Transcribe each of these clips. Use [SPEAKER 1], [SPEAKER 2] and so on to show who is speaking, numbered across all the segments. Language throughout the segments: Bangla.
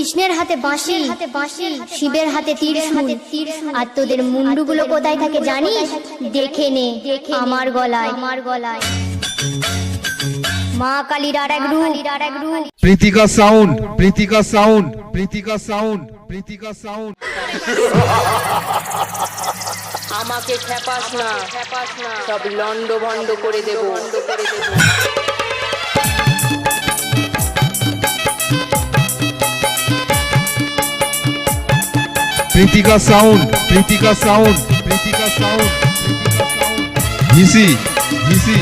[SPEAKER 1] কৃষ্ণের হাতে বাঁশি হাতে বাঁশি শিবের হাতে তীরশুল। আর তোদের মুন্ডুগুলো কোথায় থাকে জানিস? দেখে নে দেখে আমার গলায়। আমার গলায়। মা কালীর আর এক রূপ। আর এক রূপ।
[SPEAKER 2] Pritika sound Pritika sound Pritika sound Pritika sound.
[SPEAKER 3] আমাকে খেপাস না। খেপাস না। সব লন্ড ভন্ড করে দেবো। বন্ধ করে দেবো।
[SPEAKER 2] Pritika sound Pritika sound Pritika sound VC হিসি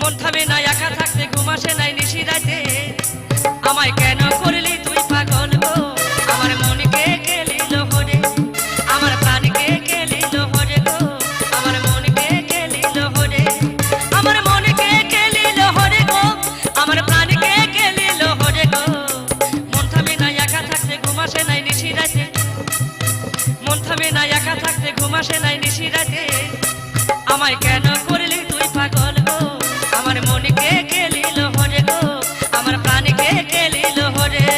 [SPEAKER 4] মন থামে না, একা থাকতে ঘুমাসে নাই নিশি রাতে। আমায় কেন করলি তুই পাগল গো? আমার মনকে খেলিল হরে আমার প্রাণকে খেলিল হরে গো? আমার মনকে খেলিল হরে আমার মনকে খেলিল হরে গো? আমার প্রাণকে খেলিল হরে গো? মন থামে না, একা থাকতে ঘুমাসে নাই নিশি রাতে। মন থামে না, একা থাকতে ঘুমাসে নাই নিশি রাতে। আমায় কেন করলি তুই পাগল গো? মনকে খেলিল হরে গো? আমার প্রাণকে খেলিল হরে?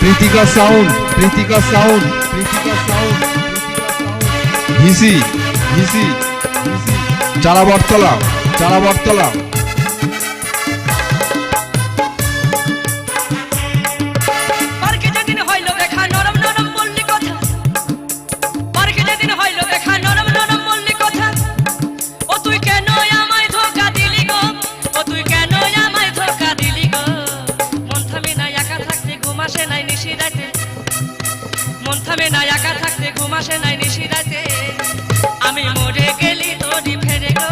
[SPEAKER 2] Pritika sound Pritika sound Pritika sound হিসি হিসি চারা বটতলা চারা বটতলা।
[SPEAKER 4] ঘুমাসে নাই নিশি রাতে। আমি মরে গেলি তোরি ফেরে গো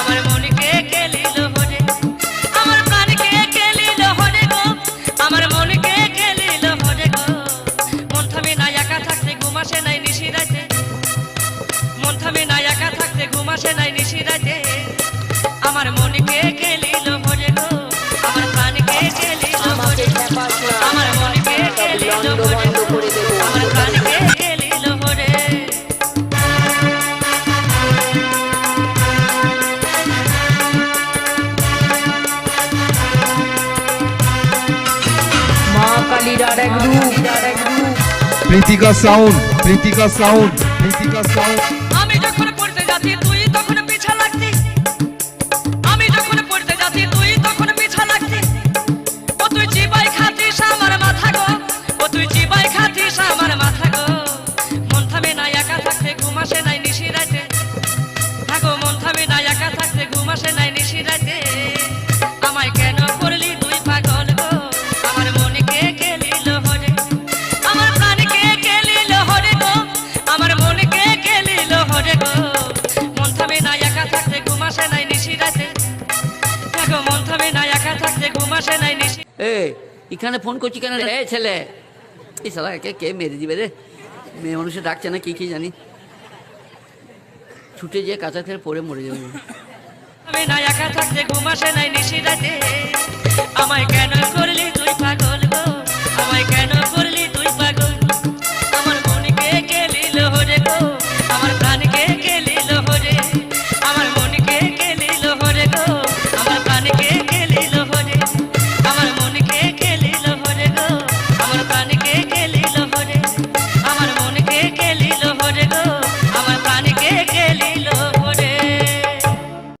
[SPEAKER 4] আমার মনকে আমার প্রাণকে গেলিল হরে গো আমার মনকে গেলিল হরে গো। মন থামে না একা থাকতে ঘুমাসে নাই নিশি মন থামে না একা থাকতে ঘুমাসে নাই নিশি আমার মনকে গো প্রাণকে মনকে প্রাণকে
[SPEAKER 2] Pritika sound Pritika sound Pritika sound
[SPEAKER 5] এখানে ফোন করছি কেন রে ছেলে? এই সালা কে কে মেরে দিবে রে? মেয়ে মানুষে ডাকছে না, কি কি জানি। ছুটে যেয়ে কাঁচা থেকে পড়ে মরে যাবে।
[SPEAKER 4] না একা থাকতে আমায় কেন করলি তুই পাগল গো?